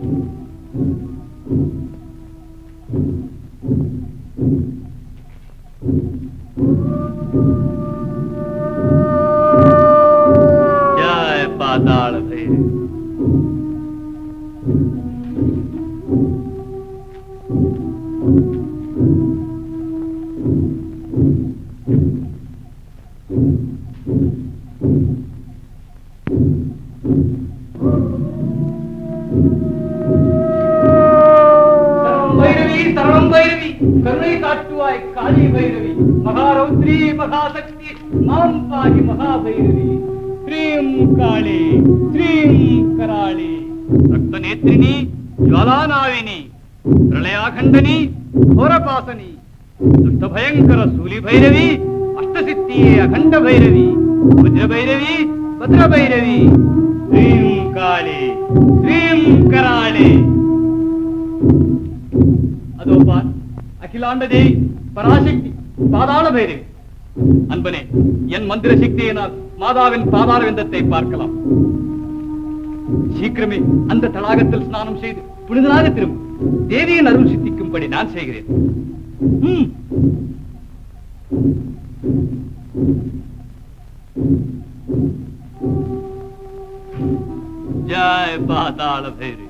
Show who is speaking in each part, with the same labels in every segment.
Speaker 1: Thank
Speaker 2: you. Bhairavi சரணம் பைரவி கருணை காட்டுவாய் காளி பைரவி மகாரௌத்ரி மகாசக்தி மாம் பாகி மகாபைரவி ஸ்ரீம் காளி ஸ்ரீம் கராளி
Speaker 1: ರಕ್ತನೇತ್ರಿಣಿ ಜ್ವಾಲಾನಾವಿನಿ ಪ್ರಳಯಾಖಂಡನಿ ಘೋರಪಾಸನಿ ದುಷ್ಟ ಭಯಂಕರ ಸೂಲಿ ಭೈರವಿ ಅಷ್ಟಸಿದ್ಧಿಯೇ ಅಖಂಡ ಭೈರವಿ ವಜ್ರ ಭೈರವಿ ಭದ್ರ ಭೈರವಿ ಶ್ರೀಂ ಕಾಳಿ ಶ್ರೀಂ ಕರಾಳಿ
Speaker 2: அதோ பார் அகிலாண்டதே பராசக்தி பாதாள பைரவி
Speaker 1: அன்பனே என் மந்திர சக்தியினால் மாதாவின் பாதாள விந்தத்தை பார்க்கலாம். சீக்கிரமே அந்த தடாகத்தில் ஸ்நானம் செய்து புனிதனாக திரும்பும் தேவியின் அருள் சித்திக்கும்படி நான் செய்கிறேன். ஜாய் பாதாள பைரவி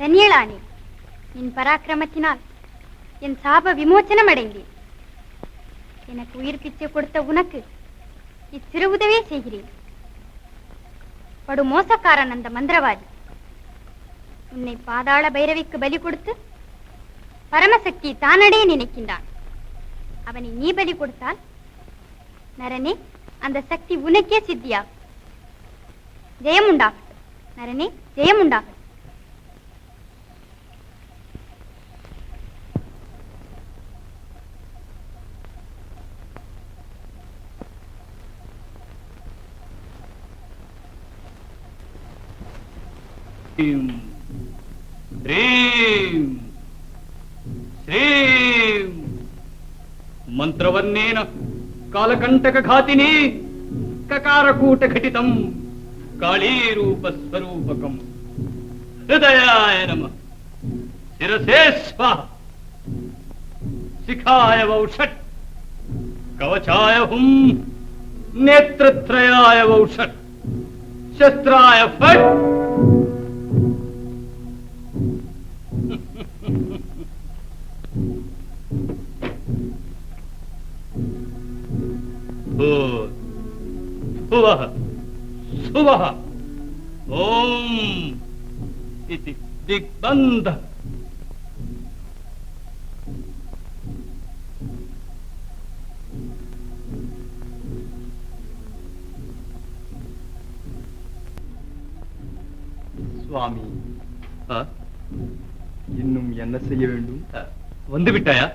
Speaker 3: தென்னியலானே என் பராக்கிரமத்தினால் என் சாப விமோச்சனம் அடைந்தேன் எனக்கு உயிர் பிச்சை கொடுத்த உனக்கு இச்சிறு உதவியே செய்கிறேன். படு மோசக்காரன் அந்த மந்திரவாதி. உன்னை பாதாள பைரவிக்கு பலி கொடுத்து பரமசக்தி தானடைய நினைக்கின்றான். அவனை நீ பலி கொடுத்தால் நரனே அந்த சக்தி உனக்கே சித்தியாகும். ஜெயமுண்டாகட்டும். நரனே
Speaker 1: ஜெயமுண்டாகும் శ్రీం శ్రీం మంత్రవర్ణేన కాలకంటక ఘాతిని కకారకూట ఘటితం కాళీరూపస్వరూపకం. హృదయాయ నమ. శిరసే స్వాహ. శిఖాయ వౌషట్. కవచాయ హుం. నేత్రయాయ వౌషట్. శస్త్రాయ ఫట్. Suvaha! Suvaha! Om! İti digbanda!
Speaker 2: சுவாமி இன்னும் என்ன செய்ய வேண்டும்
Speaker 1: வந்துவிட்டாயா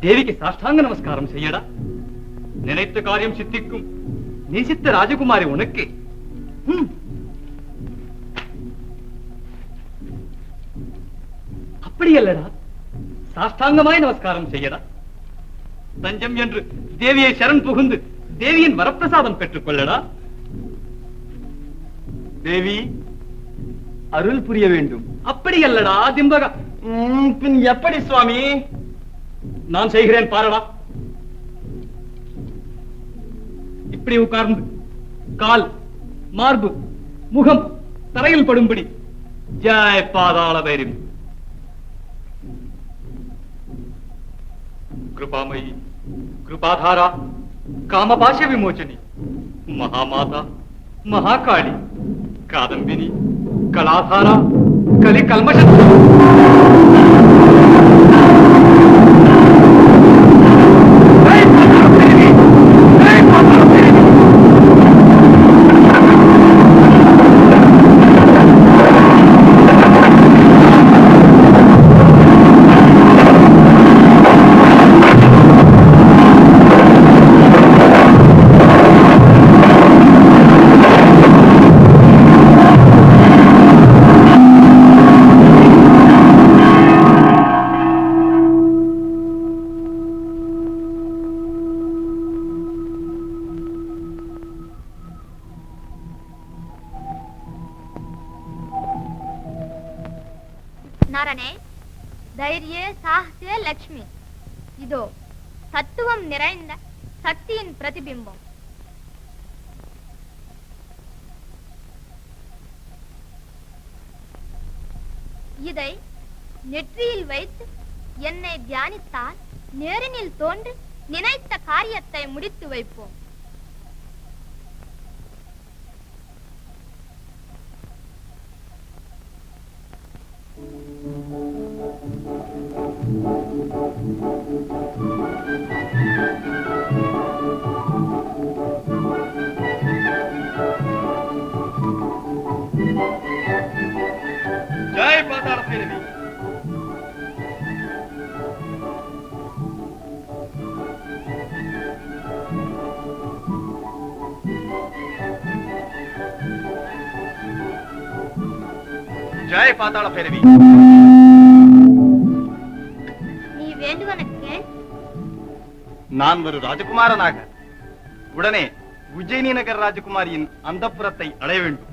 Speaker 1: தேவிக்கு சாஷ்டாங்க நமஸ்காரம் செய்யடா நினைத்த காரியம் சித்திக்கும். நேசித்த ராஜகுமாரி உனக்கு. அப்படி அல்லடா சாஷ்டாங்கமாய் நமஸ்காரம் செய்யடா. தஞ்சம் என்று தேவியை சரண் புகுந்து தேவியின் வரப்பிரசாதம் பெற்றுக் கொள்ளடா.
Speaker 2: தேவி அருள் புரிய வேண்டும்.
Speaker 1: அப்படி அல்லடா திம்பகா
Speaker 2: பின் எப்படி சுவாமி?
Speaker 1: நான் செய்கிறேன் பாரடா. இப்படி உட்கார்ந்து கால் மார்பு முகம் தரையில் படும்படி ஜெய் பாதாள பைரவி కృపామయి కృపాధార కామపాశ విమోచని మహామాత మహాకాళి కాదంబిని కళాధార కలి కల్మష
Speaker 4: காரணே தைரிய சாகசிய லக்ஷ்மி. இதோ தத்துவம் நிறைந்த சக்தியின் பிரதிபிம்பம். இதை நெற்றியில் வைத்து என்னை தியானித்தால் நேரினில் தோன்று நினைத்த காரியத்தை முடித்து வைப்போம்.
Speaker 1: திருவி
Speaker 2: ஜெய பாத்தாள பேரவி.
Speaker 4: நீ வேண்டுவனக்கு
Speaker 2: நான் ஒரு ராஜகுமாரனாக. உடனே உஜ்ஜயினி நகர் ராஜகுமாரியின் அந்த அந்தப்புறத்தை அடைய வேண்டும்.